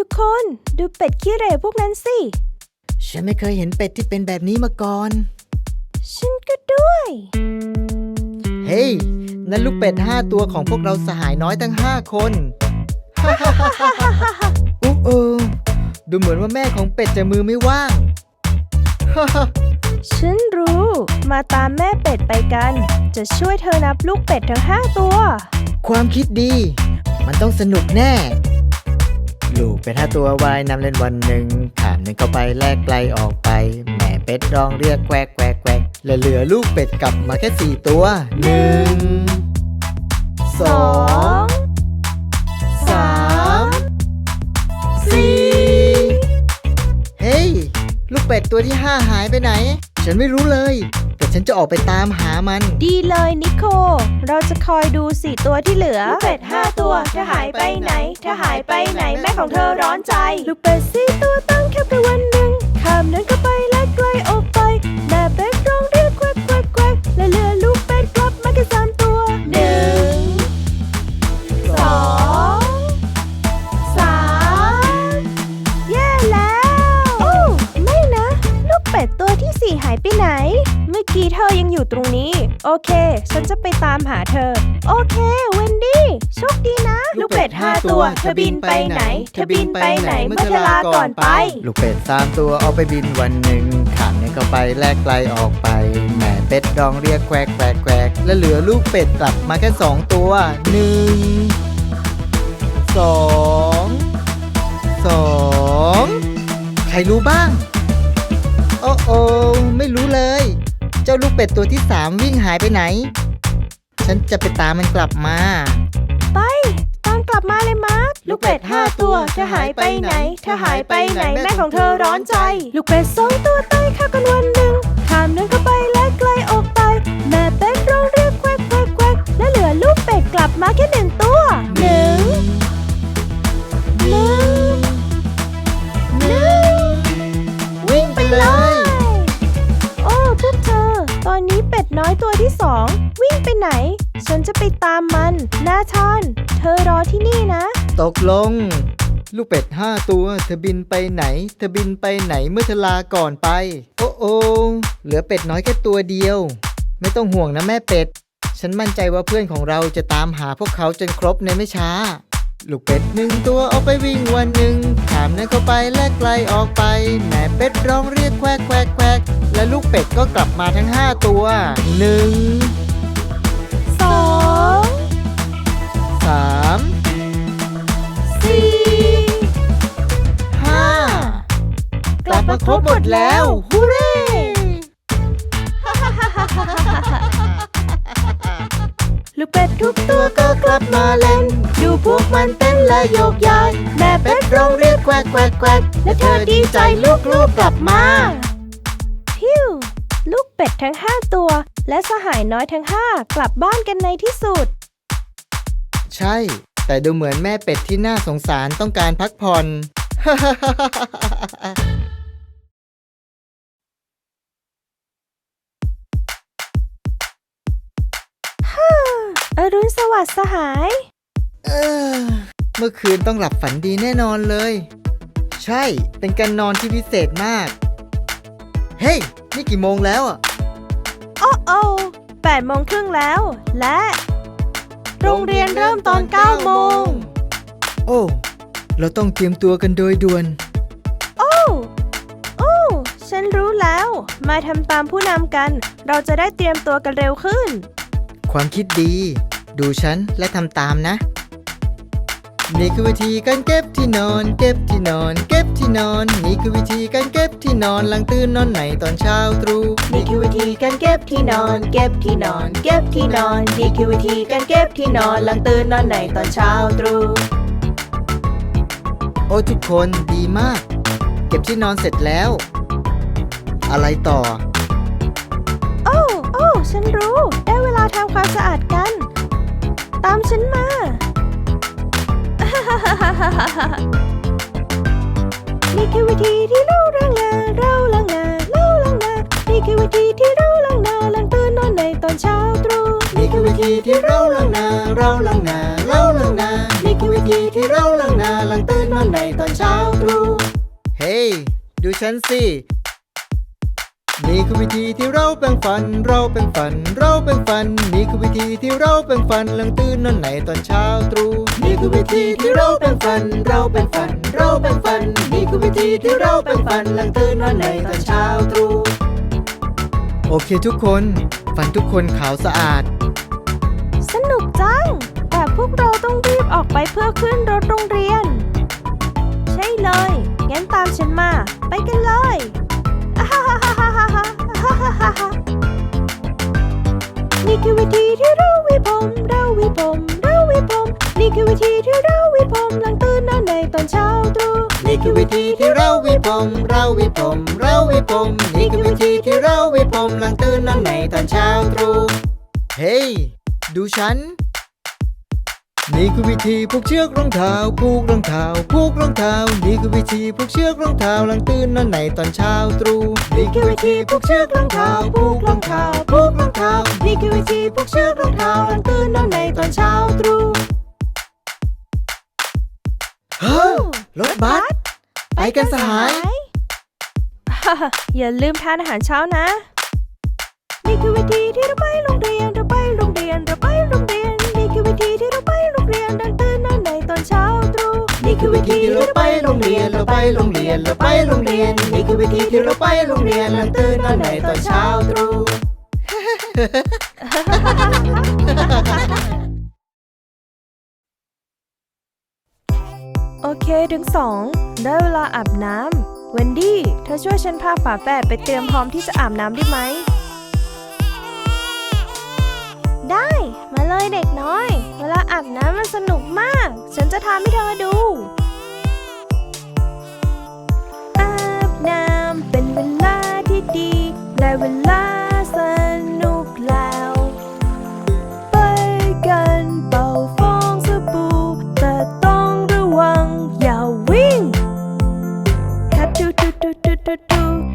ทุกคน ดูเป็ดขี้เหร่พวกนั้นสิ ฉันไม่เคยเห็นเป็ดที่เป็นแบบนี้มาก่อน ฉันก็ด้วย เฮ้ย นั่นลูกเป็ดห้าตัวของพวกเราสหายน้อยทั้งห้าคน อุ๊เออดูเหมือนว่าแม่ของเป็ดจะมือไม่ว่าง ฉันรู้ มาตามแม่เป็ดไปกัน จะช่วยเธอนับลูกเป็ดทั้งห้าตัว ความคิดดี มันต้องสนุกแน่ ลูกเป็ดห้าตัววายนำเล่นวันหนึ่งขามหนึ่งเข้าไปแลกไกลออกไปแม่เป็ดร้องเรียกแควกแควกแควกและเหลือลูกเป็ดกลับมาแค่สี่ตัวหนึ่งสองสามสี่เฮ้ย ลูกเป็ดตัวที่ห้าหายไปไหน ฉันไม่รู้เลย ฉันจะออกไปตามหามัน ดีเลยนิโค เราจะคอยดูสี่ตัวที่เหลือลูกเป็ดห้าตัวเธอหายไปไหนเธอหายไปไหนแม่ของเธอร้อนใจ ลูกเป็ดสี่ตัวตั้งแค่ไปวันหนึ่งคำนั้นก็ไป อกี้เธอยังอยู่ตรงนี้ โอเค ฉันจะไปตามหาเธอ โอเค เวนดี้โชคดีนะ ลูกเป็ดห้าตัว เธอบินไปไหน เธอบินไปไหนเมื่อเธอลาก่อนไป ลูกเป็ดสามตัวเอาไปบินวันหนึ่งขามเนี่ยเข้าไปแลกไกลออกไปแม่เป็ดร้องเรียกแควกแควกแควกและเหลือลูกเป็ดกลับมาแค่สองตัวหนึ่งสองสองใครรู้บ้าง โอ้โอไม่รู้เลย เจ้าลูกเป็ดตัวที่สามวิ่งหายไปไหน ฉันจะไปตามมันกลับมา ไป ตามกลับมาเลยมาร์คลูกเป็ดห้าตัวเธอหายไปไหนเธอหายไปไหนแม่ของเธอร้อนใจ ลูกเป็ดสองตัวตายข้ากันวันหนึ่งข้ามนั้นก็ไปแล้ว ตกลง ลูกเป็ดห้าตัวเธอบินไปไหน เธอบินไปไหนเมื่อเธอลาก่อนไป โอ้โอเหลือเป็ดน้อยแค่ตัวเดียว ไม่ต้องห่วงนะแม่เป็ด ฉันมั่นใจว่าเพื่อนของเราจะตามหาพวกเขาจนครบในไม่ช้า ลูกเป็ดหนึ่งตัวเอาไปวิ่งวันหนึ่งขามนั้นเข้าไปและไกลออกไปแม่เป็ดร้องเรียกแควกแควกแควกและลูกเป็ดก็กลับมาทั้งห้าตัวหนึ่ง กลับมาครบหมดแล้วฮูเร่ลูกเป็ดทุกตัตัววก็กลับมาเล่น ดูพวกมันเต้นและโยกย้าย แม่เป็ดร้องเรียกแควกแควกแควกและเธอดีใจลูกๆกลับมาพิวลูกเป็ดทั้งห้าตัว และสหายน้อยทั้งห้ากลับบ้านกันในที่สุด ใช่ แต่ดูเหมือนแม่เป็ดที่น่าสงสารต้องการพักผ่อน อรุณสวัสดิ์สหาย เออเมื่อคืนต้องหลับฝันดีแน่นอนเลย ใช่ เป็นการนอนที่พิเศษมาก เฮ้ย นี่กี่โมงแล้วอะ โอ้โอ้แปดโมงครึ่งแล้ว และ โรงเรียนเริ่มตอนเก้าโมง โอ้ เราต้องเตรียมตัวกันโดยด่วน โอ้ โอ้ ฉันรู้แล้ว มาทำตามผู้นำกัน เราจะได้เตรียมตัวกันเร็วขึ้น ความคิดดี ดูฉันและทำตามนะ นี่คือวิธีการเก็บที่นอน เก็บที่นอน เก็บที่นอน นี่คือวิธีการเก็บที่นอนหลังตื่นนอนในตอนเช้าตรู่นี่คือวิธีการเก็บที่นอน เก็บที่นอน เก็บที่นอน นี่คือวิธีการเก็บที่นอนหลังตื่นนอนในตอนเช้าตรู่โอ้ทุกคนดีมาก เก็บที่นอนเสร็จแล้ว อะไรต่อ โอ้ โอ้ ฉันรู้ได้เวลาทำความสะอาดกัน ตามฉันมา นี่คือวิธีที่เราล้างหน้าเราล้างหน้าเราล้างหน้านี่คือวิธีที่เราล้างหน้าหลังตื่นนอนในตอนเช้าตรู่นี่คือวิธีที่เราล้างหน้าเราล้างหน้าเราล้างหน้านี่คือวิธีที่เราล้างหน้าล้างตื่นนอนในตอนเช้าตรู่เฮ้ hey, ดูฉันสิ นี่คือวิธีที่เราแปรงฟัน เราแปรงฟัน เราแปรงฟัน นี่คือวิธีที่เราแปรงฟันหลังตื่นนอนในตอนเช้าตรู่ นี่คือวิธีที่เราแปรงฟัน เราแปรงฟัน เราแปรงฟัน นี่คือวิธีที่เราแปรงฟันหลังตื่นนอนในตอนเช้าตรู่ โอเคทุกคนฟันทุกคนขาวสะอาด สนุกจัง แต่พวกเราต้องรีบออกไปเพื่อขึ้นรถโรงเรียน ใช่เลย งั้นตามฉันมา ไปกันเลย คือวิธีที่เราวิผมเราวิผมเราวิผมนี่คือวิธีที่เราวิผมหลังตื่นนอนในตอนเช้าตรู่เฮ้ hey, ดูฉัน นี่คือวิธีผูกเชือกรองเท้าผูกรองเท้าผูกรองเท้า นี่คือวิธีผูกเชือกรองเท้าหลังตื่นนอนในตอนเช้าตรู่นี่คือวิธีผูกเชือกรองเท้าผูกรองเท้าผูกรองเท้า นี่คือวิธีผูกเชือกรองเท้าหลังตื่นนอนในตอนเช้าตรู่เฮ้อรถบัสไป กันสหายฮ่าฮ่าอย่าลืมทานอาหารเช้านะ นี่คือวิธีที่เราไปโรงเรียนเราไปโรงเรียนเราไปโรงเรียน นี่คือวิธีที่เราไปโรงเรียนดันตื่นนอนในตอนเช้าตรู่นี่คือวิธีที่เราไปโรงเรียนเราไปโรงเรียนเราไปโรงเรียน นี่คือวิธีที่เราไปโรงเรียนหลังตื่นนอนในตอนเช้าตรู่ โอเคถึงสองได้เวลาอาบน้ำเวนดี้ เธอช่วยฉันพาฝาแฝดไปเตรียมพร้อมที่จะอาบน้ำได้ไหม ได้ มาเลยเด็กน้อย เวลาอาบน้ำมันสนุกมาก ฉันจะทำให้เธอดูอาบน้ำเป็นเวลาที่ดี ได้เวลา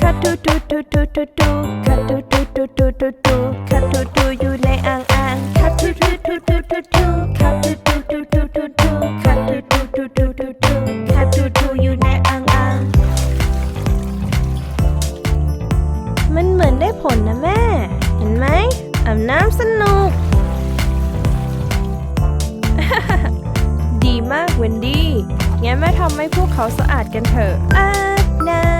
คัทูทูทูทูทูทูคัทูทูทูทูทูทูคัทูทูอยู่ในอ่างอ่างคัทูทูทูทูทูทูคัทูทูทูทูทูทูคัทูทูทูทูทูทูคัทูทูอยู่ในอ่างอ่างมันเหมือนได้ผลนะแม่ เห็นไหมอาบน้ำสนุก ดีมากเวนดี้ งั้นแม่ทำให้พวกเขาสะอาดกันเถอะอาบน้ำ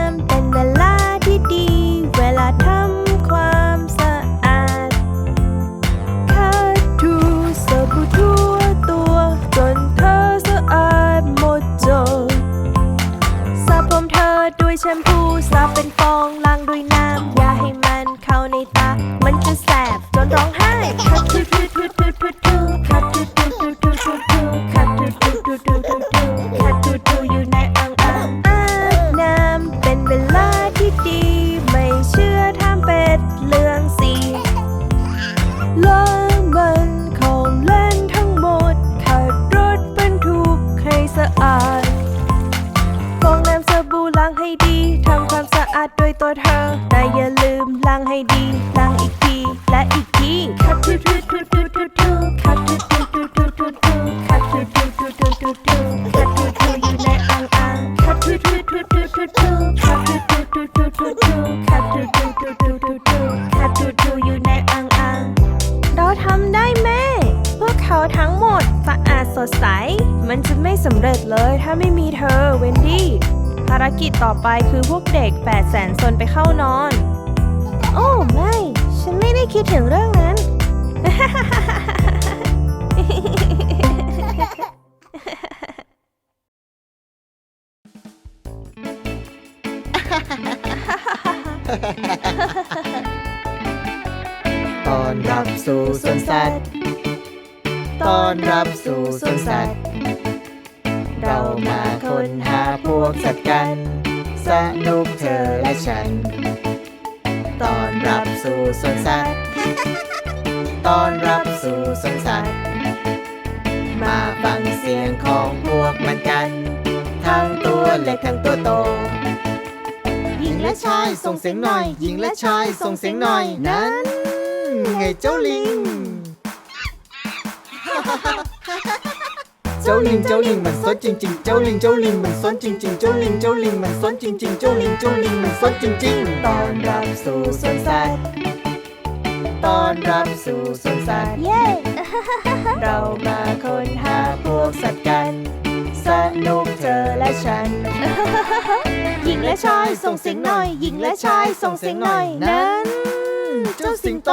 เป็นฟองล้างด้วยน้ำอย่าให้มันเข้าในตา มันจะแสบจนร้องไห้คัดทุดทุดทุดทูทูทูคัดทูทูทูทู สำเร็จเลยถ้าไม่มีเธอเวนดี้ภารกิจต่อไปคือพวกเด็ก 8 0 0แสนซนไปเข้านอน โอ้ไม่ ฉันไม่ได้คิดถึงเรื่องนั้น ตอนรับสู่สวนสัตว์ ตอนรับสู่สวนสัตว์ เรามาค้นหาพวกสัตว์กัน สนุกเธอและฉัน ตอนรับสู่สวนสัตว์ ตอนรับสู่สวนสัตว์ มาฟังเสียงของพวกมันกัน ทั้งตัวเล็กทั้งตัวโต หญิงและชายส่งเสียงหน่อย หญิงและชายส่งเสียงหน่อยนั้นไงเจ้าลิง จเจ้าลิงเจ้าลิงมันซนจริงๆ เจ้าลิงเจ้าลิงมันซนจริงๆ เจ้าลิงเจ้าลิงมันซนจริงๆ เจ้าลิงเจ้าลิงมันซนจริงๆ ตอนรับสู่สวนสัตว์ตอนรับสู่สวนสัตว์ เย้ เรามาค้นหาพวกสัตว์กัน สนุกเธอและฉัน หญิงและชายส่งเสียงหน่อย หญิงและชายส่งเสียงหน่อย นั้น เจ้าสิงโต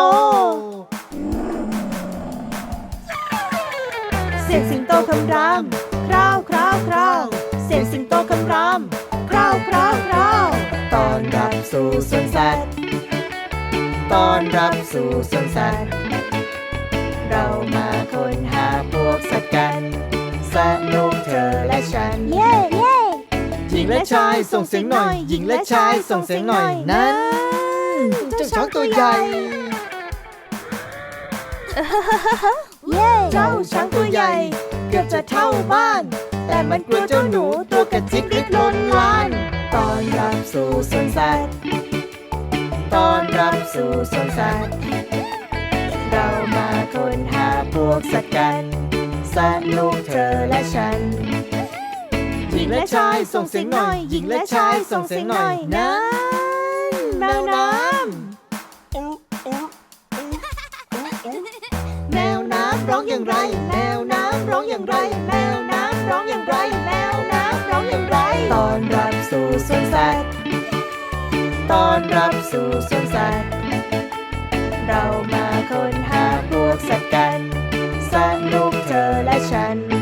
สียงสิงโตคำรามคราวคราวคราวเสียงสิงโตคำรามคราวคราวคราวตอนรับสู่สวนสัตว์ตอนรับสู่สวนสัตว์ เรามาค้นหาพวกสัตว์กัน สนุกเธอและฉัน เย้เย้หญิงและชายส่งเสียงหน่อย หญิงและชายส่งเสียงหน่อยนั้นเจ้าช้างตัวใหญ่ เย้เจ้าช้างตัวใหญ่เกือบจะเท่าบ้าน แต่มันกลัวเจ้าหนูตัวกระจิกริกลนลานตอนรับสู่สวนสัตว์ตอนรับสู่สวนสัตว์เรามาค้นหาพวกสัตว์กันสนุกเธอและฉัน หญิงและชายส่งเสียงหน่อย หญิงและชายส่งเสียงหน่อยนะแมวน้แม ร้องอย่างไรแมวน้ำร้องอย่างไรแมวน้ำร้องอย่างไรแมวน้ำร้องอย่างไรตอนรับสู่สวนสัตว์ตอนรับสู่สวนสัตว์เรามาค้นหาพวกสัตว์กันสนุกเธอและฉัน